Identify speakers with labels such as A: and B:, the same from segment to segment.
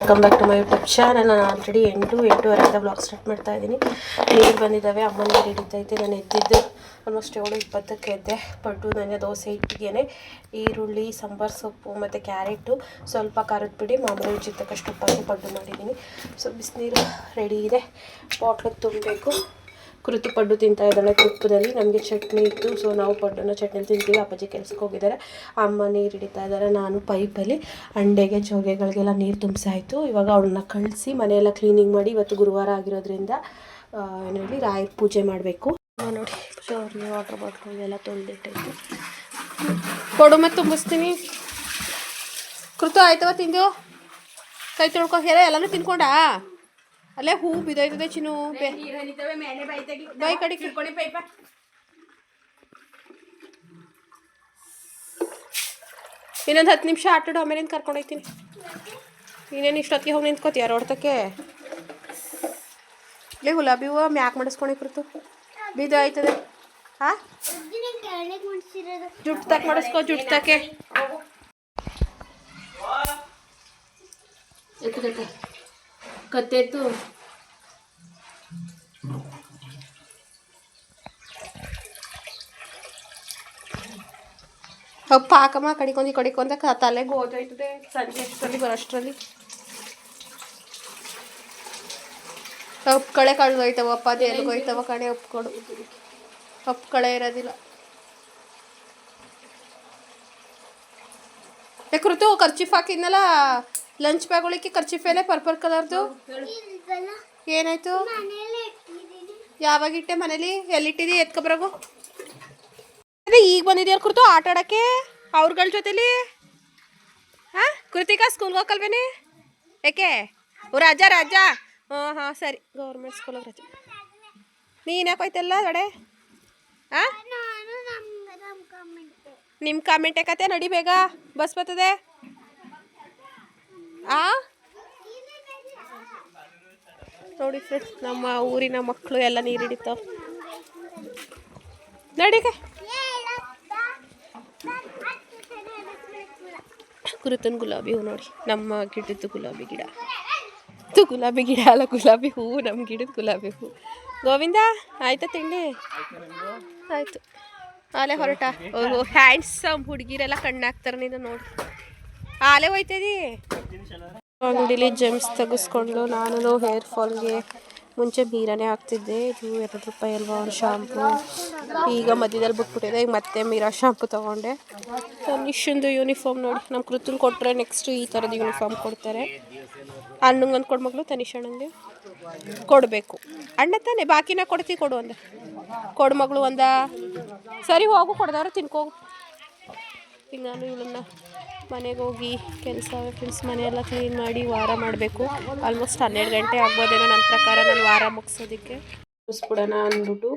A: Welcome back to my YouTube channel ನಾನು already ಎಂಟು ಎಂಟೂವರೆಯಿಂದ ಬ್ಲಾಗ್ ಸ್ಟಾರ್ಟ್ ಮಾಡ್ತಾ ಇದ್ದೀನಿ. ನೀರು ಬಂದಿದ್ದಾವೆ ಅಮ್ಮನ ನೀರು ಹಿಡಿತೈತೆ ನಾನು ಎದ್ದಿದ್ದು ಆಲ್ಮೋಸ್ಟ್ ಏಳು ಇಪ್ಪತ್ತಕ್ಕೆ ಎದ್ದೆ. ಪಟ್ಟು ನನಗೆ ದೋಸೆ ಇಟ್ಟಿಗೆನೆ ಈರುಳ್ಳಿ, ಸಾಂಬಾರು, ಸೊಪ್ಪು ಮತ್ತು ಕ್ಯಾರೆಟು ಸ್ವಲ್ಪ ಖಾರದ ಬಿಡಿ ಮಾಮೂಲಿ ರುಚಿ ತಕ್ಕಷ್ಟು ಪಡ್ಡು ಮಾಡಿದ್ದೀನಿ. ಸೊ ಬಿಸಿನೀರು ರೆಡಿ ಇದೆ. ಬಾಟ್ಲಿಗೆ ತುಂಬಬೇಕು. ಕೃತಿ ಪಡ್ಡು ತಿಂತಾ ಇದ್ದಾಳೆ ತುಪ್ಪದಲ್ಲಿ. ನಮಗೆ ಚಟ್ನಿ ಇತ್ತು. ಸೊ ನಾವು ಪಡ್ಡನ್ನ ಚಟ್ನಿ ತಿಂತೀವಿ. ಅಪ್ಪಾಜಿ ಕೆಲ್ಸಕ್ಕೆ ಹೋಗಿದ್ದಾರೆ. ಅಮ್ಮ ನೀರು ಹಿಡಿತಾ ಇದ್ದಾರೆ. ನಾನು ಪೈಪಲ್ಲಿ ಅಂಡೆಗೆ ಜೋಗೆಗಳಿಗೆಲ್ಲ ನೀರು ತುಂಬಿಸಾಯಿತು. ಇವಾಗ ಅವಳನ್ನ ಕಳಿಸಿ ಮನೆಯೆಲ್ಲ ಕ್ಲೀನಿಂಗ್ ಮಾಡಿ ಇವತ್ತು ಗುರುವಾರ ಆಗಿರೋದ್ರಿಂದ ಏನೇಳಿ ರಾಯ್ ಪೂಜೆ ಮಾಡಬೇಕು. ನೋಡಿ ಶೋರ್ಲಿ ವಾಟರ್ ಬಾಟ್ಲು ಎಲ್ಲ ಕೊಡು ಮತ್ತೆ ತುಂಬಿಸ್ತೀನಿ. ಕೃತು ಆಯ್ತವ ತಿಂದು ಕೈ ತೊಳ್ಕೊ. ಹೇಳ, ಎಲ್ಲನೂ ತಿನ್ಕೊಂಡಾ? ಅಲ್ಲೇ ಹೂ ಬಿದ್ದೋಯ್ತದೆ ಚಿನ್ನು. ಬೇ ಕಡೆ ಇನ್ನೊಂದು ಹತ್ತು ನಿಮಿಷ ಆಟಾಡು ಆಮೇಲೆ ಕರ್ಕೊಂಡು ಹೋಗ್ತೀನಿ ಇನ್ನೇನು ಇಷ್ಟೊತ್ತಿಗೆ ಹೋಗಿ ನಿಂತ್ಕೋತೀಯ ರೋಡ್ತಕ್ಕೆ? ಲೇ ಗುಲಾಬಿ ಹೂವು ಮ್ಯಾಕ್ ಮಾಡಿಸ್ಕೊಂಡು ಕುರಿತು. ಬಿದ್ದು ಆಯ್ತದೆ ಹಾಂ ಜುಟ್ಟು ತಕ್ಕ ಮಾಡಿಸ್ಕೋ ಜುಟ್ಟು ತಕ್ಕೆ. ಕತ್ತೆತ್ತು. ಅಪ್ಪ ಹಾಕಮ್ಮ ಕಡಿಕೊಂದು ಕಡಿಕೊಂದ ತಲೆಗೆ ಹೋದೋಯ್ತದೆ. ಸಂಜೆ ಅಷ್ಟರಲ್ಲಿ ಬರೋಷ್ಟರಲ್ಲಿ ಉಪ್ಪು ಕಳೆ ಕಳ್ದೋಯ್ತವ, ಅಪ್ಪ ಅದು ಹೋಯ್ತವ ಕಣೆ ಉಪ್ಪು ಕೊಡು. ಉಪ್ಪು ಕಳೆ ಇರೋದಿಲ್ಲ. ಯಾಕೃತು ಖರ್ಚಿಫ್ ಹಾಕಿದ್ನಲ್ಲ? ಲಂಚ್ ಬ್ಯಾಗ್ ಒಳಕ್ಕೆ ಖರ್ಚಿಫೇನೆ ಪರ್ಪಲ್ ಕಲರ್ದು ಏನಾಯ್ತು? ಯಾವಾಗ ಇಟ್ಟೆ ಮನೇಲಿ? ಎಲ್ಲಿಟ್ಟಿದಿ? ಎತ್ಕೊಬರಗು ಅದೇ ಈಗ ಬಂದಿದ್ಯಾರ ಕುರ್ತು? ಆಟ ಆಡಕ್ಕೆ? ಅವ್ರಗಳ ಜೊತೆಲಿ? ಹಾ? ಕೃತಿಕಾ ಸ್ಕೂಲ್ಗೆ ಹೋಗಲ್ವೇನಿ ಯಾಕೆ ಓ ರಾಜಾ ರಾಜಾ. ಹಾ ಹಾಂ ಸರಿ. ಗೌರ್ಮೆಂಟ್ ಸ್ಕೂಲಿಗೆ ರಜೆ. ನೀನು ಯಾಕೆ ಹೋಯ್ತಲ್ಲ ಕಡೆ ಹಾಂ? ನಿಮ್ಮ ಕಾಮೆಂಟ್ ಯಾಕತ್ತೆ ನಡಿ ಬೇಗ. ಬಸ್ ಬರ್ತದೆ. ಆ? ನೋಡಿ ಫ್ರೆಂಡ್ಸ್ ನಮ್ಮ ಊರಿನ ಮಕ್ಕಳು ಎಲ್ಲ ನೀರು ಹಿಡಿತಾವ. ನಡಿಗೆ ಕುರುತನ್ ಗುಲಾಬಿ ಹೂ ನೋಡಿ. ನಮ್ಮ ಗಿಡದ್ದು ಗುಲಾಬಿ ಗಿಡ. ತು ಗುಲಾಬಿ ಗಿಡ ಅಲ್ಲ, ಗುಲಾಬಿ ಹೂವು ನಮ್ಮ ಗಿಡದ ಗುಲಾಬಿ ಹೂವು ಗೋವಿಂದ, ಆಯ್ತಾ ತಿಂಡಿ? ಆಯಿತು. ಅಲ್ಲೇ ಹೊರಟ. ಹ್ಯಾಂಡ್ಸಮ್ ಹುಡುಗಿರೆಲ್ಲ ಕಣ್ಣಾಗ್ತಾರೆ ನೀನು ನೋಡಿ. ಆಲೆ ಹೋಯ್ತದಿ? ಅಂಗಡಿಲಿ ಜೆಮ್ಸ್ ತೆಗೆಸ್ಕೊಂಡು ನಾನು ಹೇರ್ ಫಾಲ್ಗೆ ಮುಂಚೆ ಮೀರಾನೇ ಹಾಕ್ತಿದ್ದೆ. ಇದು ಎರಡು ರೂಪಾಯಿ ಅಲ್ವಾ ಒಂದು ಶಾಂಪು ಈಗ ಮಧ್ಯದಲ್ಲಿ ಬಿಟ್ಬಿಟ್ಟಿದೆ. ಈಗ ಮತ್ತೆ ಮೀರಾ ಶಾಂಪು ತೊಗೊಂಡೆ. ನಿಶುಂದು ಯೂನಿಫಾರ್ಮ್ ನೋಡಿ. ನಮ್ಮ ಕೃತನ್ ಕೊಟ್ಟರೆ ನೆಕ್ಸ್ಟ್ ಈ ಥರದ ಯೂನಿಫಾರ್ಮ್ ಕೊಡ್ತಾರೆ. ಅಣ್ಣಂಗೆ ಒಂದು ಕೊಡ್ಮಗಳು ತನಿಷ್ ಅಣ್ಣಂಗೆ. ಕೊಡಬೇಕು. ಅಣ್ಣ ತಾನೆ, ಬಾಕಿನ ಕೊಡ್ತೀವಿ ಕೊಡು ಅಂದ. ಕೊಡು ಮಗಳು ಒಂದ. ಸರಿ ಹೋಗು ಕೊಡ್ದಾರ ತಿನ್ಕೋಗು. ಈಗ ನಾನು ಇವಳನ್ನ ಮನೆಗೆ ಹೋಗಿ ಕೆಲಸ ಫ್ರೆಂಡ್ಸ್ ಮನೆಯೆಲ್ಲ ಕ್ಲೀನ್ ಮಾಡಿ ವಾರ ಮಾಡಬೇಕು. ಆಲ್ಮೋಸ್ಟ್ ಹನ್ನೆರಡು ಗಂಟೆ ಆಗ್ಬೋದೇನೋ ನನ್ನ ಪ್ರಕಾರ ನಾನು ವಾರ ಮುಗಿಸೋದಕ್ಕೆ. ಮುಗಿಸ್ಬಿಡೋಣ ಅಂದ್ಬಿಟ್ಟು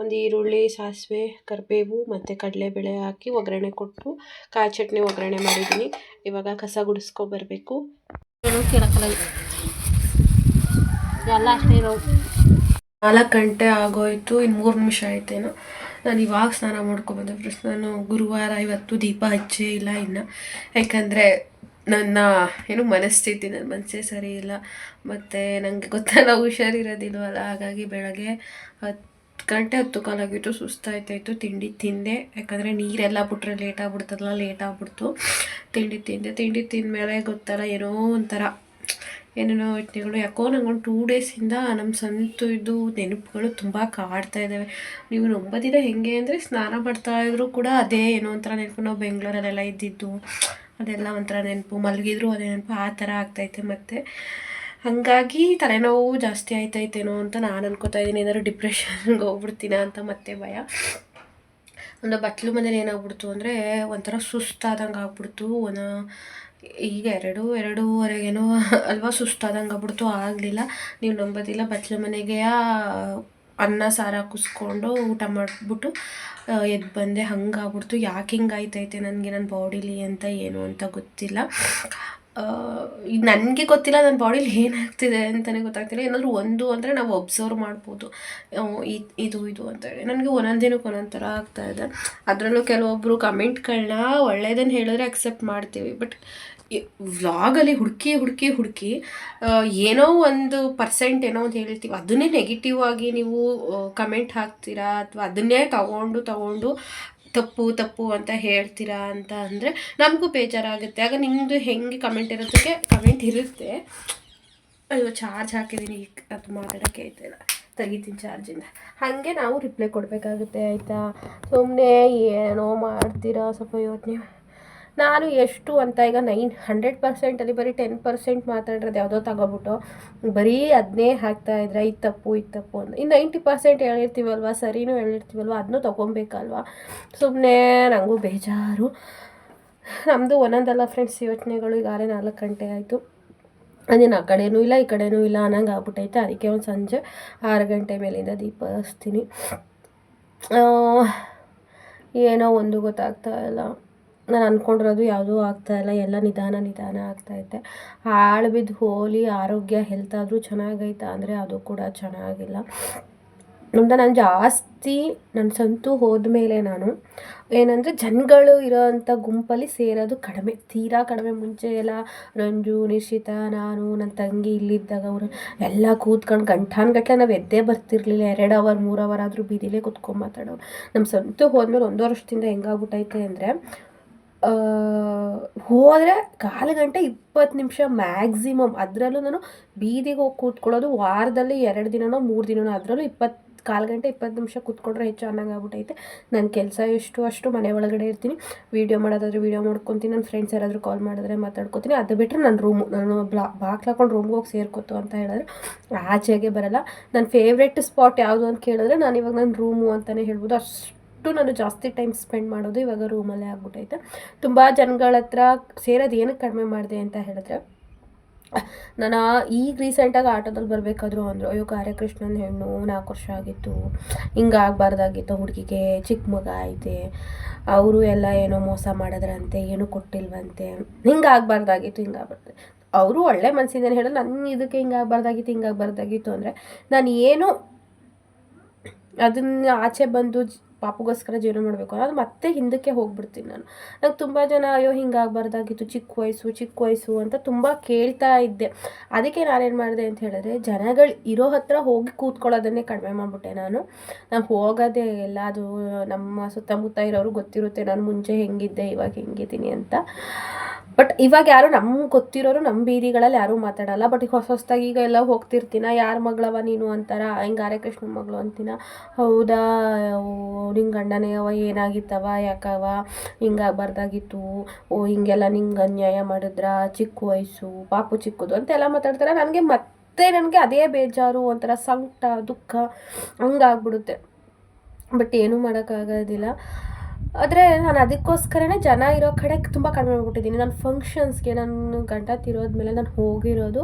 A: ಒಂದು ಈರುಳ್ಳಿ, ಸಾಸಿವೆ, ಕರಿಬೇವು ಮತ್ತು ಕಡಲೆಬೇಳೆ ಹಾಕಿ ಒಗ್ಗರಣೆ ಕೊಟ್ಟು ಕಾಯಿ ಚಟ್ನಿ ಒಗ್ಗರಣೆ ಮಾಡಿದ್ದೀನಿ. ಇವಾಗ ಕಸ ಗುಡಿಸ್ಕೊಬರ್ಬೇಕು ಎಲ್ಲ ಅಷ್ಟೇ ನಾಲ್ಕು ಗಂಟೆ ಆಗೋಯ್ತು ಇನ್ನು ಮೂರು ನಿಮಿಷ ಆಯ್ತೇನೋ. ನಾನು ಇವಾಗ ಸ್ನಾನ ಮಾಡ್ಕೊಬಂದೆ ಫ್ರೆಂಡ್ಸ್ ನಾನು ಗುರುವಾರ ಇವತ್ತು ದೀಪ ಹಚ್ಚೇ ಇಲ್ಲ ಇನ್ನು. ಯಾಕಂದರೆ ನನ್ನ ಏನು ಮನಸ್ಥಿತಿ ನನ್ನ ಮನಸ್ಸೇ ಸರಿ ಇಲ್ಲ. ಮತ್ತು ನನಗೆ ಗೊತ್ತಲ್ಲ ಹುಷಾರಿರೋದಿಲ್ವಲ್ಲ? ಹಾಗಾಗಿ ಬೆಳಗ್ಗೆ ಹತ್ತು ಗಂಟೆ ಹತ್ತು ಕಾಲಾಗಿತ್ತು ಸುಸ್ತಾಯ್ತಾಯಿತ್ತು ತಿಂಡಿ ತಿಂದೆ. ಯಾಕಂದರೆ ನೀರೆಲ್ಲ ಬಿಟ್ರೆ ಲೇಟ್ ಆಗ್ಬಿಡ್ತದಲ್ಲ ಲೇಟ್ ಆಗ್ಬಿಡ್ತು. ತಿಂಡಿ ತಿಂದೆ. ತಿಂಡಿ ತಿಂದಮೇಲೆ ಗೊತ್ತಲ್ಲ, ಏನೋ ಒಂಥರ ಏನೇನೋ ಯೋಚನೆಗಳು ಯಾಕೋ ನಂಗೊಂದು ಟೂ ಡೇಸಿಂದ ನಮ್ಮ ಸಂತು ಇದು ನೆನಪುಗಳು ತುಂಬ ಕಾಡ್ತಾ ಇದ್ದಾವೆ ನೀವು ನಂಬೋದಿಲ್ಲ ಹೆಂಗೆ ಅಂದರೆ ಸ್ನಾನ ಮಾಡ್ತಾ ಇದ್ರು ಕೂಡ ಅದೇ ಏನೋ ಒಂಥರ ನೆನಪು. ನಾವು ಬೆಂಗಳೂರಲ್ಲೆಲ್ಲ ಇದ್ದಿದ್ದು ಅದೆಲ್ಲ ಒಂಥರ ನೆನಪು. ಮಲಗಿದ್ರು ಅದೇ ನೆನಪು. ಆ ಥರ ಆಗ್ತೈತೆ ಮತ್ತು ಹಾಗಾಗಿ ತಲೆನೋವು ಜಾಸ್ತಿ ಆಯ್ತೈತೇನೋ ಅಂತ ನಾನು ಅನ್ಕೋತಾ ಇದ್ದೀನಿ. ಏನಾದ್ರು ಡಿಪ್ರೆಷನ್ಗೆ ಹೋಗ್ಬಿಡ್ತೀನ ಅಂತ ಮತ್ತೆ ಭಯ. ಒಂದು ಬಟ್ಲು ಮನೇಲಿ ಏನಾಗ್ಬಿಡ್ತು ಅಂದರೆ ಒಂಥರ ಸುಸ್ತಾದಂಗೆ ಆಗ್ಬಿಡ್ತು ಒಂದು ಈಗ ಎರಡು, ಎರಡೂವರೆಗೇನೋ ಅಲ್ವಾ ಸುಸ್ತಾದಂಗೆ ಆಗ್ಬಿಡ್ತು, ಆಗಲಿಲ್ಲ. ನೀವು ನಂಬೋದಿಲ್ಲ, ಬಚ್ಚಲ ಮನೆಗೆ ಅನ್ನ ಸಾರು ಕುಸ್ಕೊಂಡು ಊಟ ಮಾಡಿಬಿಟ್ಟು ಎದ್ದು ಬಂದೆ. ಹಂಗಾಗ್ಬಿಡ್ತು. ಯಾಕೆ ಹಿಂಗಾಯ್ತೈತೆ ನನಗೆ, ನನ್ನ ಬಾಡಿಲಿ ಅಂತ, ಏನು ಅಂತ ಗೊತ್ತಿಲ್ಲ. ಈಗ ನನಗೆ ಗೊತ್ತಿಲ್ಲ ನನ್ನ ಬಾಡಿಲಿ ಏನಾಗ್ತಿದೆ ಅಂತಲೇ ಗೊತ್ತಾಗ್ತಿಲ್ಲ. ಏನಾದರೂ ಒಂದು ಅಂದರೆ ನಾವು ಒಬ್ಸರ್ವ್ ಮಾಡ್ಬೋದು. ಇದು ಇದು ಇದು ಅಂತೇಳಿ ನನಗೆ ಒಂದೊಂದು ದಿನಕ್ಕೆ ಒಂದೊಂದು ಥರ ಆಗ್ತಾ ಇದೆ. ಅದರಲ್ಲೂ ಕೆಲವೊಬ್ಬರು ಕಮೆಂಟ್ಗಳನ್ನ ಒಳ್ಳೆಯದನ್ನು ಹೇಳಿದ್ರೆ ಅಕ್ಸೆಪ್ಟ್ ಮಾಡ್ತೀವಿ. ಬಟ್ ವ್ಲಾಗಲ್ಲಿ ಹುಡುಕಿ ಹುಡುಕಿ ಹುಡುಕಿ ಏನೋ ಒಂದು ಪರ್ಸೆಂಟ್ ಏನೋ ಒಂದು ಹೇಳಿರ್ತೀವಿ ಅದನ್ನೇ ನೆಗೆಟಿವ್ ಆಗಿ ನೀವು ಕಮೆಂಟ್ ಹಾಕ್ತೀರಾ? ಅಥವಾ ಅದನ್ನೇ ತಗೊಂಡು ತಗೊಂಡು ತಪ್ಪು ತಪ್ಪು ಅಂತ ಹೇಳ್ತೀರಾ ಅಂತ ಅಂದರೆ ನಮಗೂ ಬೇಜಾರಾಗುತ್ತೆ. ಆಗ ನಿಮ್ಮದು ಹೆಂಗೆ ಕಮೆಂಟ್ ಇರೋದಕ್ಕೆ ಕಮೆಂಟ್ ಇರುತ್ತೆ. ಅಯ್ಯೋ ಚಾರ್ಜ್ ಹಾಕಿದ್ದೀನಿ ಅದು ಮಾತಾಡೋಕ್ಕೆ ಆಯ್ತಿಲ್ಲ ತೆಗಿತೀನಿ ಚಾರ್ಜಿಂದ ಹಾಗೆ ನಾವು ರಿಪ್ಲೈ ಕೊಡಬೇಕಾಗುತ್ತೆ, ಆಯಿತಾ? ಸುಮ್ಮನೆ ಏನೋ ಮಾಡ್ತೀರಾ ಸ್ವಲ್ಪ ಯೋಚನೆ ನಾನು ಎಷ್ಟು ಅಂತ ಈಗ ನೈನ್ ಹಂಡ್ರೆಡ್ ಪರ್ಸೆಂಟಲ್ಲಿ ಬರೀ ಟೆನ್ ಪರ್ಸೆಂಟ್ ಮಾತಾಡಿರೋದು ಯಾವುದೋ ತಗೊಬಿಟ್ಟು ಬರೀ ಅದನ್ನೇ ಹಾಕ್ತಾ ಇದ್ರೆ ಈ ತಪ್ಪು ಈ ತಪ್ಪು ಅಂತ. ಇನ್ನು ನೈಂಟಿ ಪರ್ಸೆಂಟ್ ಹೇಳಿರ್ತೀವಲ್ವ, ಸರಿನೂ ಹೇಳಿರ್ತೀವಲ್ವ ಅದನ್ನೂ ತೊಗೊಬೇಕಲ್ವ? ಸುಮ್ಮನೆ ನನಗೂ ಬೇಜಾರು. ನಮ್ಮದು ಒಂದೊಂದಲ್ಲ ಫ್ರೆಂಡ್ಸ್ ಯೋಚನೆಗಳು ಈಗಾಗಲೇ ನಾಲ್ಕು ಗಂಟೆ ಆಯಿತು. ಅದೇನು ಆ ಕಡೆನೂ ಇಲ್ಲ, ಈ ಕಡೆನೂ ಇಲ್ಲ ಅನ್ನಂಗೆ ಆಗ್ಬಿಟ್ಟೈತೆ. ಅದಕ್ಕೆ ಒಂದು ಸಂಜೆ ಆರು ಗಂಟೆ ಮೇಲಿಂದ ದೀಪ ಹಚ್ತೀನಿ. ಏನೋ ಒಂದು ಗೊತ್ತಾಗ್ತಾ ಇಲ್ಲ. ನಾನು ಅಂದ್ಕೊಂಡಿರೋದು ಯಾವುದೂ ಆಗ್ತಾಯಿಲ್ಲ ಎಲ್ಲ ನಿಧಾನ ನಿಧಾನ ಆಗ್ತಾಯಿದೆ ಹಾಳು ಬಿದ್ದು ಹೋಲಿ, ಆರೋಗ್ಯ ಹೆಲ್ತ್ ಆದರೂ ಚೆನ್ನಾಗೈತಾ ಅಂದರೆ ಅದು ಕೂಡ ಚೆನ್ನಾಗಿಲ್ಲ. ಅಂತ ನಾನು ಜಾಸ್ತಿ ನನ್ನ ಸಂತು ಹೋದ್ಮೇಲೆ ನಾನು ಏನಂದರೆ ಜನಗಳು ಇರೋವಂಥ ಗುಂಪಲ್ಲಿ ಸೇರೋದು ಕಡಿಮೆ. ತೀರಾ ಕಡಿಮೆ. ಮುಂಚೆ ಎಲ್ಲ ರಂಜು ನಿಶ್ಚಿತ ನಾನು ನನ್ನ ತಂಗಿ ಇಲ್ಲಿದ್ದಾಗ ಅವರು ಎಲ್ಲ ಕೂತ್ಕೊಂಡು ಗಂಟಾನ್ಗಟ್ಟಲೆ ನಾವು ಎದ್ದೇ ಬರ್ತಿರ್ಲಿಲ್ಲ. ಎರಡು ಅವರ್, ಮೂರು ಅವರ್ ಆದರೂ ಬೀದಿಲೇ ಕೂತ್ಕೊಂಡು ಮಾತಾಡೋರು. ನಮ್ಮ ಸಂತು ಹೋದ್ಮೇಲೆ ಒಂದು ವರ್ಷದಿಂದ ಹೆಂಗಾಗ್ಬಿಟ್ಟೈತೆ ಅಂದರೆ ಹೋದರೆ ಕಾಲು ಗಂಟೆ ಇಪ್ಪತ್ತು ನಿಮಿಷ ಮ್ಯಾಕ್ಸಿಮಮ್ ಅದರಲ್ಲೂ ನಾನು ಬೀದಿಗೆ ಹೋಗಿ ಕೂತ್ಕೊಳ್ಳೋದು ವಾರದಲ್ಲಿ ಎರಡು ದಿನನೋ ಮೂರು ದಿನನೋ, ಅದರಲ್ಲೂ ಇಪ್ಪತ್ತು ಕಾಲು ಗಂಟೆ ಇಪ್ಪತ್ತು ನಿಮಿಷ ಕೂತ್ಕೊಂಡ್ರೆ ಹೆಚ್ಚು ಅನ್ನಂಗೆ ಆಗ್ಬಿಟ್ಟೈತೆ ನನ್ನ ಕೆಲಸ ಎಷ್ಟು, ಅಷ್ಟು ಮನೆ ಒಳಗಡೆ ಇರ್ತೀನಿ. ವೀಡಿಯೋ ಮಾಡೋದಾದ್ರೆ ವೀಡಿಯೋ ಮಾಡ್ಕೊತೀನಿ. ನನ್ನ ಫ್ರೆಂಡ್ಸ್ ಯಾರಾದರೂ ಕಾಲ್ ಮಾಡಿದ್ರೆ ಮಾತಾಡ್ಕೊತೀನಿ. ಅದು ಬಿಟ್ಟರೆ ನನ್ನ ರೂಮು ನಾನು ಬ್ಲಾ ಬಾಕ್ಲು ಹಾಕೊಂಡು ರೂಮ್ಗೆ ಹೋಗಿ ಸೇರ್ಕೊತು ಅಂತ ಹೇಳಿದ್ರೆ ಆಚೆಗೆ ಬರಲ್ಲ. ನನ್ನ ಫೇವ್ರೆಟ್ ಸ್ಪಾಟ್ ಯಾವುದು ಅಂತ ಕೇಳಿದ್ರೆ ನಾನು ಇವಾಗ ನನ್ನ ರೂಮು ಅಂತಲೇ ಹೇಳ್ಬೋದು. ಅಷ್ಟು ನಾನು ಜಾಸ್ತಿ ಟೈಮ್ ಸ್ಪೆಂಡ್ ಮಾಡೋದು ಇವಾಗ ರೂಮಲ್ಲೇ ಆಗ್ಬಿಟ್ಟೈತೆ ತುಂಬ ಜನಗಳ ಹತ್ರ ಸೇರೋದು ಏನಕ್ಕೆ ಕಡಿಮೆ ಮಾಡಿದೆ ಅಂತ ಹೇಳಿದ್ರೆ, ನಾನು ಈಗ ರೀಸೆಂಟಾಗಿ ಆಟೋದಲ್ಲಿ ಬರಬೇಕಾದ್ರು ಅಂದರು, ಅಯ್ಯೋ ಕಾರ್ಯಕೃಷ್ಣನ ಹೆಣ್ಣು ನಾಲ್ಕು ವರ್ಷ ಆಗಿತ್ತು, ಹಿಂಗೆ ಆಗಬಾರ್ದಾಗಿತ್ತು, ಹುಡುಗಿಗೆ ಚಿಕ್ಕ ಮಗ ಐತೆ, ಅವರು ಎಲ್ಲ ಏನೋ ಮೋಸ ಮಾಡಿದ್ರಂತೆ, ಏನೂ ಕೊಟ್ಟಿಲ್ವಂತೆ, ಹಿಂಗೆ ಆಗಬಾರ್ದಾಗಿತ್ತು, ಹಿಂಗೆ ಅವರು ಒಳ್ಳೆ ಮನಸ್ಸಿಂದನೇ ಹೇಳೋದು ನನ್ನ ಇದಕ್ಕೆ ಹಿಂಗೆ ಆಗಬಾರ್ದಾಗಿತ್ತು ಹಿಂಗೆ ಆಗಬಾರ್ದಾಗಿತ್ತು ಅಂದರೆ ನಾನು ಏನು ಅದನ್ನು ಆಚೆ ಬಂದು ಪಾಪುಗೋಸ್ಕರ ಜೀವನ ಮಾಡಬೇಕು ಅದು ಮತ್ತೆ ಹಿಂದಕ್ಕೆ ಹೋಗ್ಬಿಡ್ತೀನಿ ನಾನು. ನಂಗೆ ತುಂಬ ಜನ, ಅಯ್ಯೋ, ಹಿಂಗಾಗಬಾರ್ದಾಗಿತ್ತು, ಚಿಕ್ಕ ವಯಸ್ಸು ಚಿಕ್ಕ ವಯಸ್ಸು ಅಂತ ತುಂಬ ಕೇಳ್ತಾ ಇದ್ದೆ. ಅದಕ್ಕೆ ನಾನೇನು ಮಾಡಿದೆ ಅಂತ ಹೇಳಿದ್ರೆ, ಜನಗಳು ಇರೋ ಹತ್ರ ಹೋಗಿ ಕೂತ್ಕೊಳ್ಳೋದನ್ನೇ ಕಡಿಮೆ ಮಾಡಿಬಿಟ್ಟೆ ನಾನು. ನಾನು ಹೋಗೋದೇ ಎಲ್ಲ ಅದು ನಮ್ಮ ಸುತ್ತಮುತ್ತ ಇರೋರು ಗೊತ್ತಿರುತ್ತೆ, ನಾನು ಮುಂಚೆ ಹೆಂಗಿದ್ದೆ, ಇವಾಗ ಹೆಂಗಿದ್ದೀನಿ ಅಂತ. ಬಟ್ ಇವಾಗ ಯಾರು ನಮ್ಗೆ ಗೊತ್ತಿರೋರು ನಮ್ಮ ಬೀದಿಗಳಲ್ಲಿ ಯಾರೂ ಮಾತಾಡಲ್ಲ. ಬಟ್ ಈಗ ಹೊಸ ಹೊಸದಾಗಿ ಈಗ ಎಲ್ಲ ಹೋಗ್ತಿರ್ತೀನ. ಯಾರ ಮಗಳವ ನೀನು ಅಂತಾರ? ಹಿಂಗೆ ಕೃಷ್ಣ ಮಗಳು ಅಂತೀನ? ಹೌದಾ? ನಿಂಗೆ ಗಂಡನೇ ಅವ ಏನಾಗಿತ್ತವ? ಯಾಕವ? ಹಿಂಗಾಗಬಾರ್ದಾಗಿತ್ತು. ಓ, ಹಿಂಗೆಲ್ಲ ನಿಂಗೆ ಅನ್ಯಾಯ ಮಾಡಿದ್ರ? ಚಿಕ್ಕ ವಯಸ್ಸು, ಪಾಪು ಚಿಕ್ಕದು ಅಂತೆಲ್ಲ ಮಾತಾಡ್ತಾರೆ. ನನಗೆ ಮತ್ತೆ ನನಗೆ ಅದೇ ಬೇಜಾರು, ಒಂಥರ ಸಂಕಟ, ದುಃಖ, ಹಂಗಾಗ್ಬಿಡುತ್ತೆ. ಬಟ್ ಏನೂ ಮಾಡೋಕ್ಕಾಗೋದಿಲ್ಲ. ಆದರೆ ನಾನು ಅದಕ್ಕೋಸ್ಕರನೇ ಜನ ಇರೋ ಕಡೆ ತುಂಬ ಕಡಿಮೆ ಮಾಡ್ಬಿಟ್ಟಿದ್ದೀನಿ ನಾನು ಫಂಕ್ಷನ್ಸ್ಗೆ ನಾನು ತಿರೋದ ಮೇಲೆ ನಾನು ಹೋಗಿರೋದು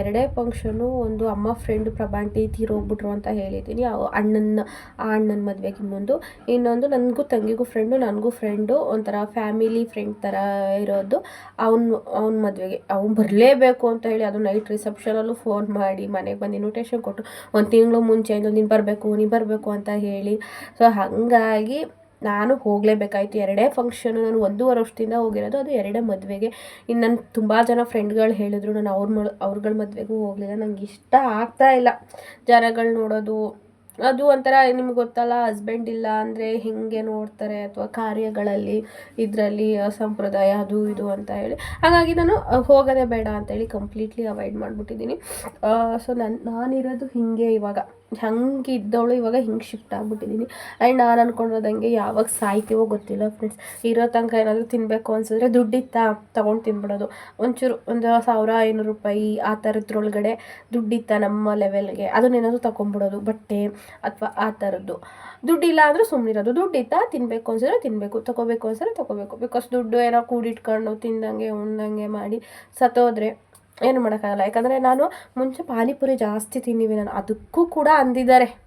A: ಎರಡೇ ಫಂಕ್ಷನು ಒಂದು ಅಮ್ಮ ಫ್ರೆಂಡ್ ಪ್ರಭಾಂಟಿ ತೀರೋಗ್ಬಿಟ್ರು ಅಂತ ಹೇಳಿದ್ದೀನಿ. ಅಣ್ಣನ ಆ ಅಣ್ಣನ ಮದುವೆಗೆ ಇನ್ನೊಂದು. ಇನ್ನೊಂದು ನನಗೂ ತಂಗಿಗೂ ಫ್ರೆಂಡು ನನಗೂ ಫ್ರೆಂಡು ಒಂಥರ ಫ್ಯಾಮಿಲಿ ಫ್ರೆಂಡ್ ಥರ ಇರೋದು. ಅವನು, ಅವ್ನ ಮದುವೆಗೆ ಅವ್ನು ಬರಲೇಬೇಕು ಅಂತ ಹೇಳಿ ಅದು ನೈಟ್ ರಿಸೆಪ್ಷನಲ್ಲೂ ಫೋನ್ ಮಾಡಿ ಮನೆಗೆ ಬಂದು ಇನ್ವಿಟೇಷನ್ ಕೊಟ್ಟು ಒಂದು ತಿಂಗಳು ಮುಂಚೆಯಿಂದ ನೀನು ಬರಬೇಕು ನೀನು ಬರಬೇಕು ಅಂತ ಹೇಳಿ. ಸೊ ಹಾಗಾಗಿ ನಾನು ಹೋಗಲೇಬೇಕಾಯ್ತು. ಎರಡೇ ಫಂಕ್ಷನ್ ನಾನು ಒಂದೂವರೆ ವರ್ಷದಿಂದ ಹೋಗಿರೋದು, ಅದು ಎರಡೇ ಮದುವೆಗೆ. ಇನ್ನು ನನ್ನ ತುಂಬ ಜನ ಫ್ರೆಂಡ್ಗಳು ಹೇಳಿದ್ರು, ನಾನು ಅವ್ರ ಮ, ಅವ್ರಗಳ ಮದುವೆಗೂ ಹೋಗಲಿಲ್ಲ. ನಂಗೆ ಇಷ್ಟ ಆಗ್ತಾ ಇಲ್ಲ ಜನಗಳು ನೋಡೋದು. ಅದು ಒಂಥರ ನಿಮ್ಗೆ ಗೊತ್ತಲ್ಲ ಹಸ್ಬೆಂಡ್ ಇಲ್ಲ ಅಂದರೆ ಹೇಗೆ ನೋಡ್ತಾರೆ ಅಥವಾ ಕಾರ್ಯಗಳಲ್ಲಿ, ಇದರಲ್ಲಿ ಸಂಪ್ರದಾಯ ಅದು ಇದು ಅಂತ ಹೇಳಿ. ಹಾಗಾಗಿ ನಾನು ಹೋಗೋದೇ ಬೇಡ ಅಂತೇಳಿ ಕಂಪ್ಲೀಟ್ಲಿ ಅವಾಯ್ಡ್ ಮಾಡಿಬಿಟ್ಟಿದ್ದೀನಿ. ಸೊ ನನ್ನ ನಾನಿರೋದು ಹೀಗೆ ಇವಾಗ. ಹಂಗೆ ಇದ್ದವಳು ಇವಾಗ ಹಿಂಗೆ ಶಿಫ್ಟ್ ಆಗಿಬಿಟ್ಟಿದ್ದೀನಿ ಆ್ಯಂಡ್ ನಾನು ಅಂದ್ಕೊಂಡಿರೋದಂಗೆ ಯಾವಾಗ ಸಾಯ್ತೀವೋ ಗೊತ್ತಿಲ್ಲ ಫ್ರೆಂಡ್ಸ್ ಇರೋ ತನಕ ಏನಾದರೂ ತಿನ್ನಬೇಕು ಅನ್ಸಿದ್ರೆ ದುಡ್ಡಿತ್ತಾ ತೊಗೊಂಡು ತಿನ್ಬಿಡೋದು. ಒಂಚೂರು ಒಂದು ಸಾವಿರ ಐನೂರು ರೂಪಾಯಿ ಆ ಥರದ್ರೊಳಗಡೆ ದುಡ್ಡಿತ್ತಾ ನಮ್ಮ ಲೆವೆಲ್ಗೆ ಅದನ್ನೇನಾದರೂ ತೊಗೊಂಬಿಡೋದು ಬಟ್ಟೆ ಅಥವಾ ಆ ಥರದ್ದು. ದುಡ್ಡಿಲ್ಲ ಅಂದರೆ ಸುಮ್ಮನಿರೋದು ದುಡ್ಡಿತ್ತಾ ತಿನ್ನಬೇಕು ಅನ್ಸಿದ್ರೆ ತಿನ್ನಬೇಕು ತೊಗೋಬೇಕು ಅನ್ಸಿದ್ರೆ ತೊಗೋಬೇಕು. ಬಿಕಾಸ್ ದುಡ್ಡು ಏನೋ ಕೂಡಿಟ್ಕೊಂಡು ತಿಂದಂಗೆ ಉಣ್ದಂಗೆ ಮಾಡಿ ಸತ್ತೋದ್ರೆ ಏನು ಮಾಡೋಕ್ಕಾಗಲ್ಲ. ಯಾಕಂದರೆ ನಾನು ಮುಂಚೆ ಪಾನಿಪುರಿ ಜಾಸ್ತಿ ತಿಂದೀವಿ ನಾನು. ಅದಕ್ಕೂ ಕೂಡ ಅಂದಿದ್ದಾರೆ.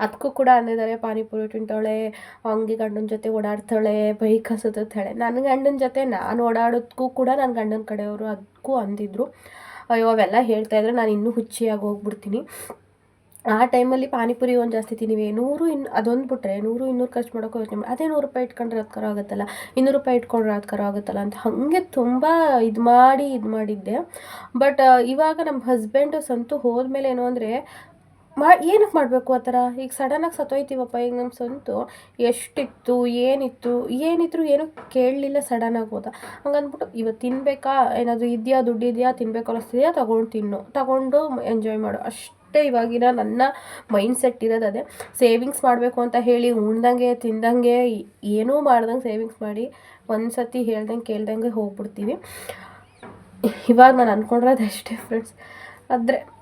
A: ಅದಕ್ಕೂ ಕೂಡ ಅಂದಿದ್ದಾರೆ. ಪಾನಿಪುರಿ ತಿಂತಾಳೆ ಹಂಗೆ ಗಂಡನ ಜೊತೆ ಓಡಾಡ್ತಾಳೆ, ಬೈಕ್ ಹಸುತ್ತಾಳೆ. ನನ್ನ ಗಂಡನ ಜೊತೆ ನಾನು ಓಡಾಡೋದಕ್ಕೂ ಕೂಡ ನನ್ನ ಗಂಡನ ಕಡೆಯವರು ಅದಕ್ಕೂ ಅಂದಿದ್ರು. ಅಯ್ಯೋ, ಅವೆಲ್ಲ ಹೇಳ್ತಾಯಿದ್ರೆ ನಾನು ಇನ್ನೂ ಹುಚ್ಚಿಯಾಗಿ ಹೋಗ್ಬಿಡ್ತೀನಿ. ಆ ಟೈಮಲ್ಲಿ ಪಾನಿಪುರಿ ಒಂದು ಜಾಸ್ತಿ ತಿನ್ನಿವಿ ನೂರು ಇನ್ನು ಅದೊಂದು ಬಿಟ್ರೆ ನೂರು ಇನ್ನೂರು ಖರ್ಚು ಮಾಡೋಕೆ ಯೋಚನೆ ಮಾಡಿ, ಅದೇ ನೂರು ರೂಪಾಯಿ ಇಟ್ಕೊಂಡ್ರೆ ಅದ್ಕರ ಆಗುತ್ತಲ್ಲ. ಇನ್ನೂರು ರೂಪಾಯಿ ಇಟ್ಕೊಂಡ್ರೆ ಅದ್ಕರ ಆಗುತ್ತಲ್ಲ ಅಂತ ಹಾಗೆ ತುಂಬ ಇದು ಮಾಡಿ, ಇದು ಮಾಡಿದ್ದೆ. ಬಟ್ ಇವಾಗ ನಮ್ಮ ಹಸ್ಬೆಂಡು ಸಂತು ಹೋದ್ಮೇಲೆ ಏನು ಅಂದರೆ, ಮಾ ಏನಕ್ಕೆ ಮಾಡಬೇಕು ಆ ಥರ? ಈಗ ಸಡನ್ನಾಗಿ ಸತ್ತೋಯ್ತೀವಪ್ಪ ಈಗ ನಮ್ಮ ಸಂತು. ಎಷ್ಟಿತ್ತು, ಏನಿತ್ತು, ಏನಿದ್ರು ಏನೂ ಕೇಳಲಿಲ್ಲ ಸಡನ್ನಾಗಿ ಹೋದ. ಹಂಗಂದ್ಬಿಟ್ಟು ಇವತ್ತು ತಿನ್ಬೇಕಾ? ಏನಾದರೂ ಇದೆಯಾ, ದುಡ್ಡಿದೆಯಾ, ತಿನ್ಬೇಕು ಅನ್ನಿಸ್ತಿದೆಯಾ ತಗೊಂಡು ತಿನ್ನು. ತಗೊಂಡು ಎಂಜಾಯ್ ಮಾಡು. ಅಷ್ಟೇ ಇವಾಗಿನ ನನ್ನ ಮೈಂಡ್ ಸೆಟ್ ಇರೋದು ಅದೇ. ಸೇವಿಂಗ್ಸ್ ಮಾಡಬೇಕು ಅಂತ ಹೇಳಿ ಉಣ್ದಂಗೆ, ತಿಂದಂಗೆ ಏನೂ ಮಾಡ್ದಂಗೆ ಸೇವಿಂಗ್ಸ್ ಮಾಡಿ ಒಂದು ಸತಿ ಹೇಳ್ದಂಗೆ ಕೇಳ್ದಂಗೆ ಹೋಗ್ಬಿಡ್ತೀವಿ. ಇವಾಗ ನಾನು ಅಂದ್ಕೊಂಡಿರೋದು ಅಷ್ಟೇ ಫ್ರೆಂಡ್ಸ್ ಆದರೆ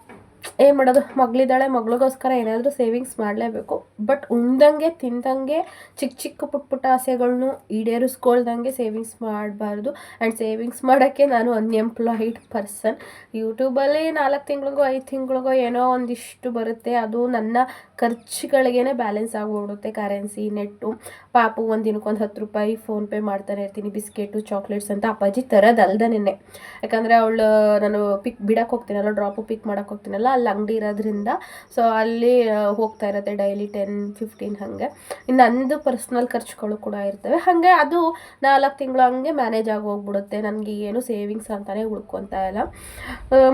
A: ಏನು ಮಾಡೋದು? ಮಗಳಿದ್ದಾಳೆ, ಮಗಳಿಗೋಸ್ಕರ ಏನಾದರೂ ಸೇವಿಂಗ್ಸ್ ಮಾಡಲೇಬೇಕು. ಬಟ್ ಉಂಡಂಗೆ ತಿಂದಂಗೆ ಚಿಕ್ಕ ಚಿಕ್ಕ ಪುಟ್ಟ ಪುಟ್ಟ ಆಸೆಗಳನ್ನು ಈಡೇರಿಸ್ಕೊಳ್ದಂಗೆ ಸೇವಿಂಗ್ಸ್ ಮಾಡಬಾರ್ದು. ಆ್ಯಂಡ್ ಸೇವಿಂಗ್ಸ್ ಮಾಡೋಕ್ಕೆ ನಾನು ಅನ್ಎಂಪ್ಲಾಯ್ಡ್ ಪರ್ಸನ್ ಯೂಟ್ಯೂಬಲ್ಲಿ ನಾಲ್ಕು ತಿಂಗಳಿಗೋ, ಐದು ತಿಂಗಳಿಗೋ ಏನೋ ಒಂದಿಷ್ಟು ಬರುತ್ತೆ. ಅದು ನನ್ನ ಖರ್ಚುಗಳಿಗೆ ಬ್ಯಾಲೆನ್ಸ್ ಆಗಿಬಿಡುತ್ತೆ. ಕರೆನ್ಸಿ ನೆಟ್ಟು ಪಾಪು ಒಂದು ದಿನಕ್ಕೊಂದು ಹತ್ತು ರೂಪಾಯಿ ಫೋನ್ಪೇ ಮಾಡ್ತಾನೆ ಇರ್ತೀನಿ. ಬಿಸ್ಕೆಟು ಚಾಕ್ಲೇಟ್ಸ್ ಅಂತ ಅಪ್ಪಾಜಿ ತರೋದಲ್ದ ನಿನ್ನೆ. ಯಾಕಂದರೆ ಅವಳು, ನಾನು ಪಿಕ್ ಬಿಡಕ್ಕೆ ಹೋಗ್ತೀನಲ್ಲ ಡ್ರಾಪು ಪಿಕ್ ಮಾಡೋಕ್ಕೆ ಹೋಗ್ತೀನಲ್ಲ ಅಲ್ಲಿ ಅಂಗಡಿ ಇರೋದ್ರಿಂದ ಸೊ ಅಲ್ಲಿ ಹೋಗ್ತಾ ಇರುತ್ತೆ ಡೈಲಿ ಟೆನ್ ಫಿಫ್ಟೀನ್ ಹಾಗೆ. ಇನ್ನು ನಂದು ಪರ್ಸ್ನಲ್ ಖರ್ಚುಗಳು ಕೂಡ ಇರ್ತವೆ. ಹಾಗೆ ಅದು ನಾಲ್ಕು ತಿಂಗಳು ಹಂಗೆ ಮ್ಯಾನೇಜ್ ಆಗಿ ಹೋಗ್ಬಿಡುತ್ತೆ. ನನಗೆ ಏನು ಸೇವಿಂಗ್ಸ್ ಅಂತಲೇ ಉಳ್ಕೊತಾ ಇಲ್ಲ.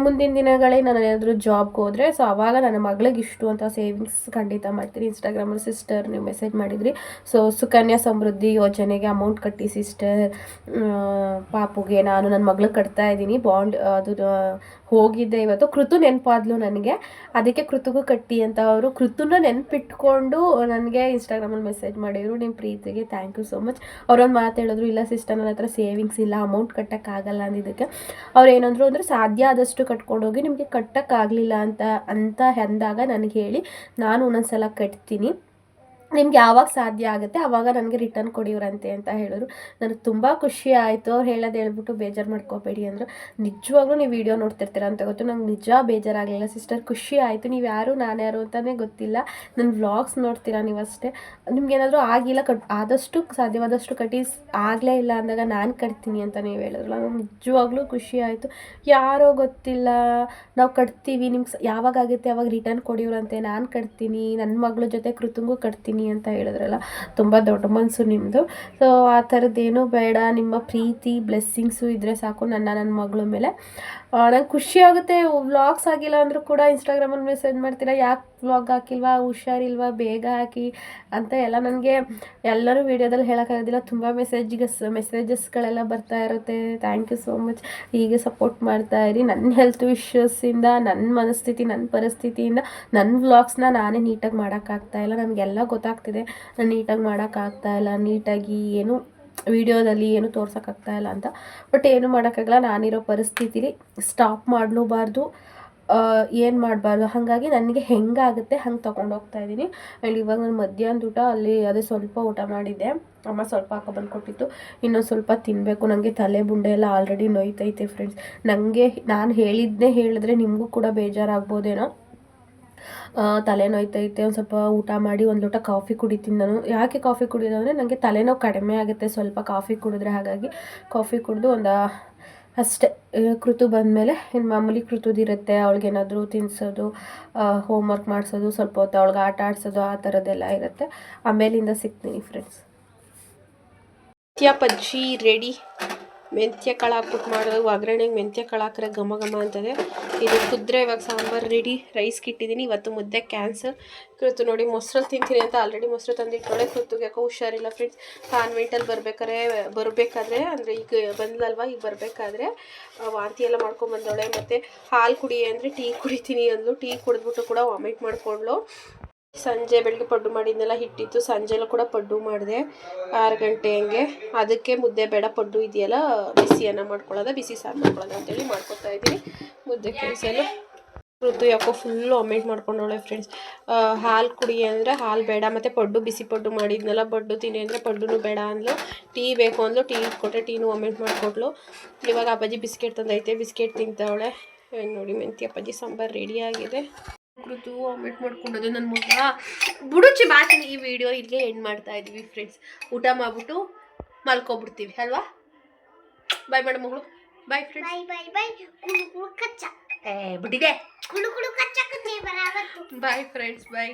A: ಮುಂದಿನ ದಿನಗಳೇ ನಾನು ಏನಾದರೂ ಜಾಬ್ಗೆ ಹೋದರೆ ಸೊ ಅವಾಗ ನನ್ನ ಮಗಳಿಗೆ ಇಷ್ಟು ಅಂತ ಸೇವಿಂಗ್ಸ್ ಖಂಡಿತ ಮಾಡ್ತೀನಿ. ಇನ್ಸ್ಟಾಗ್ರಾಮಲ್ಲಿ ಸಿಸ್ಟರ್ ನೀವು ಮೆಸೇಜ್ ಮಾಡಿದ್ರಿ. ಸೊ ಸುಕನ್ಯಾ ಸಮೃದ್ಧಿ ಯೋಜನೆಗೆ ಅಮೌಂಟ್ ಕಟ್ಟಿ ಸಿಸ್ಟರ್ ಪಾಪುಗೆ ನಾನು ನನ್ನ ಮಗಳಿಗೆ ಕಟ್ತಾ ಇದ್ದೀನಿ. ಬಾಂಡ್ ಅದು ಹೋಗಿದ್ದೆ ಇವತ್ತು. ಕೃತು ನೆನಪಾದ್ಲು ನನಗೆ. ಅದಕ್ಕೆ ಕೃತುಗೂ ಕಟ್ಟಿ ಅಂತ ಅವರು ಕೃತುನ ನೆನಪಿಟ್ಕೊಂಡು ನನಗೆ ಇನ್ಸ್ಟಾಗ್ರಾಮಲ್ಲಿ ಮೆಸೇಜ್ ಮಾಡಿದರು. ನಿಮ್ಮ ಪ್ರೀತಿಗೆ ಥ್ಯಾಂಕ್ ಯು ಸೋ ಮಚ್ ಅವರೊಂದು ಮಾತು ಹೇಳಿದ್ರು, ಇಲ್ಲ ಸಿಸ್ಟರ್ ನನ್ನ ಹತ್ರ ಸೇವಿಂಗ್ಸ್ ಇಲ್ಲ ಅಮೌಂಟ್ ಕಟ್ಟೋಕ್ಕಾಗಲ್ಲ ಅಂದಿದ್ದಕ್ಕೆ. ಅವ್ರು ಏನಂದ್ರು ಅಂದರೆ, ಸಾಧ್ಯ ಆದಷ್ಟು ಕಟ್ಕೊಂಡೋಗಿ ನಿಮಗೆ ಕಟ್ಟೋಕ್ಕಾಗಲಿಲ್ಲ ಅಂತ ಅಂತ ಅಂದಾಗ ನನಗೆ ಹೇಳಿ, ನಾನು ಒಂದೊಂದ್ಸಲ ಕಟ್ತೀನಿ. ನಿಮ್ಗೆ ಯಾವಾಗ ಸಾಧ್ಯ ಆಗುತ್ತೆ ಆವಾಗ ನನಗೆ ರಿಟರ್ನ್ ಕೊಡಿವ್ರಂತೆ ಅಂತ ಹೇಳಿದ್ರು ನನಗೆ ತುಂಬ ಖುಷಿ ಆಯಿತು ಅವ್ರು ಹೇಳೋದು ಹೇಳ್ಬಿಟ್ಟು ಬೇಜಾರು ಮಾಡ್ಕೋಬೇಡಿ ಅಂದರು. ನಿಜವಾಗ್ಲೂ ನೀವು ವೀಡಿಯೋ ನೋಡ್ತಿರ್ತೀರ ಅಂತ ಗೊತ್ತು. ನಂಗೆ ನಿಜ ಬೇಜಾರಾಗಲಿಲ್ಲ. ಸಿಸ್ಟರ್ ಖುಷಿ ಆಯಿತು. ನೀವು ಯಾರು, ನಾನು ಯಾರು ಅಂತಲೇ ಗೊತ್ತಿಲ್ಲ. ನನ್ನ ವ್ಲಾಗ್ಸ್ ನೋಡ್ತೀರಾ ನೀವು ಅಷ್ಟೇ? ನಿಮ್ಗೇನಾದರೂ ಆಗಿಲ್ಲ ಕಟ್, ಆದಷ್ಟು ಸಾಧ್ಯವಾದಷ್ಟು ಕಟೀಸ್ ಆಗಲೇ ಇಲ್ಲ ಅಂದಾಗ ನಾನು ಕಟ್ತೀನಿ ಅಂತ ನೀವು ಹೇಳಿದ್ರಲ್ಲ. ನಂಗೆ ನಿಜವಾಗ್ಲೂ ಖುಷಿ ಆಯಿತು. ಯಾರೋ ಗೊತ್ತಿಲ್ಲ. ನಾವು ಕಟ್ತೀವಿ. ನಿಮ್ಗೆ ಯಾವಾಗ ಆಗುತ್ತೆ ಅವಾಗ ರಿಟರ್ನ್ ಕೊಡಿವ್ರಂತೆ. ನಾನು ಕಟ್ತೀನಿ. ನನ್ನ ಮಗಳ ಜೊತೆ ಕೃತಂಗೂ ಕಟ್ತೀನಿ. ಅಂತ ಹೇಳಿದ್ರಲ್ಲ, ತುಂಬ ದೊಡ್ಡ ಮನಸ್ಸು ನಿಮ್ಮದು ಸೊ ಆ ಥರದ್ದೇನು ಬೇಡ, ನಿಮ್ಮ ಪ್ರೀತಿ ಬ್ಲೆಸ್ಸಿಂಗ್ಸು ಇದ್ದರೆ ಸಾಕು, ನನ್ನ ನನ್ನ ಮಗಳ ಮೇಲೆ. ನಂಗೆ ಖುಷಿ ಆಗುತ್ತೆ, ವ್ಲಾಗ್ಸ್ ಆಗಿಲ್ಲ ಅಂದರೂ ಕೂಡ ಇನ್ಸ್ಟಾಗ್ರಾಮಲ್ಲಿ ಮೆಸೇಜ್ ಮಾಡ್ತೀರಾ, ಯಾಕೆ ವ್ಲಾಗ್ ಹಾಕಿಲ್ವಾ, ಹುಷಾರಿಲ್ವಾ, ಬೇಗ ಹಾಕಿ ಅಂತ ಎಲ್ಲ ನನಗೆ ಎಲ್ಲರೂ ವೀಡಿಯೋದಲ್ಲಿ ಹೇಳೋಕ್ಕಾಗೋದಿಲ್ಲ ತುಂಬ ಮೆಸೇಜ್ಗೆ ಮೆಸೇಜಸ್ಗಳೆಲ್ಲ ಬರ್ತಾ ಇರುತ್ತೆ. ಥ್ಯಾಂಕ್ ಯು ಸೋ ಮಚ್ ಹೀಗೆ ಸಪೋರ್ಟ್ ಮಾಡ್ತಾ ಇರಿ. ನನ್ನ ಹೆಲ್ತ್ ಇಶ್ಯೂಸಿಂದ ನನ್ನ ಮನಸ್ಥಿತಿ ನನ್ನ ಪರಿಸ್ಥಿತಿಯಿಂದ ನನ್ನ ವ್ಲಾಗ್ಸ್ನ ನಾನೇ ನೀಟಾಗಿ ಮಾಡೋಕ್ಕಾಗ್ತಾಯಿಲ್ಲ ನನಗೆಲ್ಲ ಗೊತ್ತಾಗ್ತಿದೆ. ನಾನು ನೀಟಾಗಿ ಮಾಡೋಕ್ಕಾಗ್ತಾಯಿಲ್ಲ ನೀಟಾಗಿ ಏನು ವಿಡಿಯೋದಲ್ಲಿ ಏನು ತೋರ್ಸೋಕ್ಕಾಗ್ತಾ ಇಲ್ಲ ಅಂತ. ಬಟ್ ಏನು ಮಾಡೋಕ್ಕಾಗಲ್ಲ, ನಾನಿರೋ ಪರಿಸ್ಥಿತಿಲಿ ಸ್ಟಾಪ್ ಮಾಡಲೂಬಾರ್ದು. ಏನು ಮಾಡಬಾರ್ದು? ಹಾಗಾಗಿ ನನಗೆ ಹೆಂಗಾಗುತ್ತೆ, ಹಂಗೆ ತೊಗೊಂಡು ಹೋಗ್ತಾ ಇದ್ದೀನಿ ಆ್ಯಂಡ್ ಇವಾಗ ನಾನು ಮಧ್ಯಾಹ್ನದ ಊಟ, ಅಲ್ಲಿ ಅದೇ ಸ್ವಲ್ಪ ಊಟ ಮಾಡಿದ್ದೆ. ಅಮ್ಮ ಸ್ವಲ್ಪ ಹಾಕೋ ಬಂದು ಕೊಟ್ಟಿತ್ತು. ಇನ್ನೊಂದು ಸ್ವಲ್ಪ ತಿನ್ನಬೇಕು ನನಗೆ ತಲೆ ಬುಂಡೆ ಎಲ್ಲ ಆಲ್ರೆಡಿ ನೋಯ್ತೈತೆ ಫ್ರೆಂಡ್ಸ್ ನನಗೆ ನಾನು ಹೇಳಿದ್ದೇ ಹೇಳಿದ್ರೆ ನಿಮಗೂ ಕೂಡ ಬೇಜಾರಾಗ್ಬೋದೇನೋ. ಆ, ತಲೆ ಒಂದು ಸ್ವಲ್ಪ ಊಟ ಮಾಡಿ ಒಂದು ಲೋಟ ಕಾಫಿ ಕುಡಿತೀನಿ ನಾನು. ಯಾಕೆ ಕಾಫಿ ಕುಡಿಯೋದಂದರೆ ನನಗೆ ತಲೆನೋವು ಕಡಿಮೆ ಆಗುತ್ತೆ ಸ್ವಲ್ಪ ಕಾಫಿ ಕುಡಿದ್ರೆ ಹಾಗಾಗಿ. ಕಾಫಿ ಕುಡಿದು ಒಂದು ಅಷ್ಟೇ. ಕೃತು ಬಂದಮೇಲೆ ಇನ್ನು ಮಾಮೂಲಿ ಕೃತುದಿರುತ್ತೆ ಅವಳಿಗೇನಾದರೂ ತಿನ್ನಿಸೋದು ಹೋಮ್ವರ್ಕ್ ಮಾಡಿಸೋದು ಸ್ವಲ್ಪ ಹೊತ್ತು ಅವಳಿಗೆ ಆಟ ಆಡಿಸೋದು ಆ ಥರದ್ದೆಲ್ಲ ಇರುತ್ತೆ. ಆಮೇಲಿಂದ ಸಿಗ್ತೀನಿ ಫ್ರೆಂಡ್ಸ್ ಪಜ್ಜಿ ರೆಡಿ ಮೆಂತ್ಯ ಕಾಳು ಹಾಕ್ಬಿಟ್ಟು ಮಾಡಿದಾಗ ಒಗ್ಗರಣೆಗೆ ಮೆಂತ್ಯ ಕಾಳು ಹಾಕಿದ್ರೆ ಘಮ ಘಮ ಅಂತದೆ. ಇದು ಕುದ್ರೆ ಇವಾಗ ಸಾಂಬಾರು ರೆಡಿ. ರೈಸ್ ಇಟ್ಟಿದ್ದೀನಿ ಇವತ್ತು ಮುದ್ದೆ ಕ್ಯಾನ್ಸಲ್. ಕೃತು ನೋಡಿ ಮೊಸರಲ್ಲಿ ತಿಂತೀನಿ ಅಂತ ಆಲ್ರೆಡಿ ಮೊಸರು ತಂದಿಟ್ಕೊಳ್ಳೆ. ಕುತ್ತಿಗೆ ಯಾಕೋ ಹುಷಾರಿಲ್ಲ ಫ್ರೆಂಡ್ಸ್ ಕಾನ್ವೆಂಟಲ್ಲಿ ಬರ್ಬೇಕಾದ್ರೆ, ಬರಬೇಕಾದ್ರೆ, ಅಂದರೆ ಈಗ ಬಂದ್ಲಲ್ವ, ಈಗ ಬರಬೇಕಾದ್ರೆ ವಾಂತಿ ಎಲ್ಲ ಮಾಡ್ಕೊಂಬಂದವಳೆ ಮತ್ತು ಹಾಲು ಕುಡಿ ಅಂದರೆ ಟೀ ಕುಡಿತೀನಿ ಅಂದ್ಲು. ಟೀ ಕುಡಿದ್ಬಿಟ್ಟು ಕೂಡ ವಾಮಿಟ್ ಮಾಡ್ಕೊಂಡ್ಳು. ಸಂಜೆ ಬೆಳಗ್ಗೆ ಪಡ್ಡು ಮಾಡಿದ್ನೆಲ್ಲ ಹಿಟ್ಟಿತ್ತು ಸಂಜೆಲ್ಲ ಕೂಡ ಪಡ್ಡು ಮಾಡಿದೆ. ಆರು ಗಂಟೆ ಹಂಗೆ. ಅದಕ್ಕೆ ಮುದ್ದೆ ಬೇಡ, ಪಡ್ಡು ಇದೆಯಲ್ಲ, ಬಿಸಿಯನ್ನು ಮಾಡ್ಕೊಳ್ಳೋದ, ಬಿಸಿ ಸಾರು ಮಾಡ್ಕೊಳ್ಳೋದ ಅಂತೇಳಿ ಮಾಡ್ಕೊತಾ ಇದ್ದೀನಿ. ಮುದ್ದೆ ಕೆಲಸಲ್ಲ ಋತು ಯಾಕೋ ಫುಲ್ಲು ಒಮೆಂಟ್ ಮಾಡ್ಕೊಂಡವಳೆ ಫ್ರೆಂಡ್ಸ್ ಹಾಲು ಕುಡಿ ಅಂದರೆ ಹಾಲು ಬೇಡ, ಮತ್ತು ಪಡ್ಡು, ಬಿಸಿ ಪಡ್ಡು ಮಾಡಿದ್ನಲ್ಲ, ಪಡ್ಡು ತಿನ್ನಿ ಅಂದರೆ ಪಡ್ಡು ಬೇಡ ಅಂದ್ಲು. ಟೀ ಬೇಕು ಅಂದ್ಲು, ಟೀ ಇಟ್ಕೊಟ್ರೆ ಟೀನು ಒಮೆಂಟ್ ಮಾಡಿಕೊಟ್ಲು. ಇವಾಗ ಅಪ್ಪಾಜಿ ಬಿಸ್ಕೆಟ್ ತಂದೈತೆ, ಬಿಸ್ಕೆಟ್ ತಿಂತಾವಳೆ. ನೋಡಿ ಮೆಂತ್ಯ ಅಪ್ಪಾಜಿ ಸಾಂಬಾರು ರೆಡಿಯಾಗಿದೆ ಕುರಿತು ವಾಮಿಟ್ ಮಾಡ್ಕೊಂಡೋದು ನನ್ನ ಮಗ ಬುಡುಚಿ ಮಾತಿನ ಈ ವಿಡಿಯೋ ಇಲ್ಲಿಗೆ ಎಂಡ್ ಮಾಡ್ತಾ ಇದ್ವಿ ಫ್ರೆಂಡ್ಸ್ ಊಟ ಮಾಡ್ಬಿಟ್ಟು ಮಲ್ಕೊಬಿಡ್ತೀವಿ ಅಲ್ವಾ? ಬಾಯ್ ಮೇಡಮ್ ಮಗಳು. Boyfriends
B: bye bye bye ಕುಳು ಕುಳು kacha.
C: ಏ ಬಿಟ್ಟಿದೆ.
B: ಕುಳು ಕುಳು ಕಚ್ಚಕ್ಕೆ ಬರಾಬತ್ತು
A: ಬಾಯ್ ಫ್ರೆಂಡ್ಸ್ ಬಾಯ್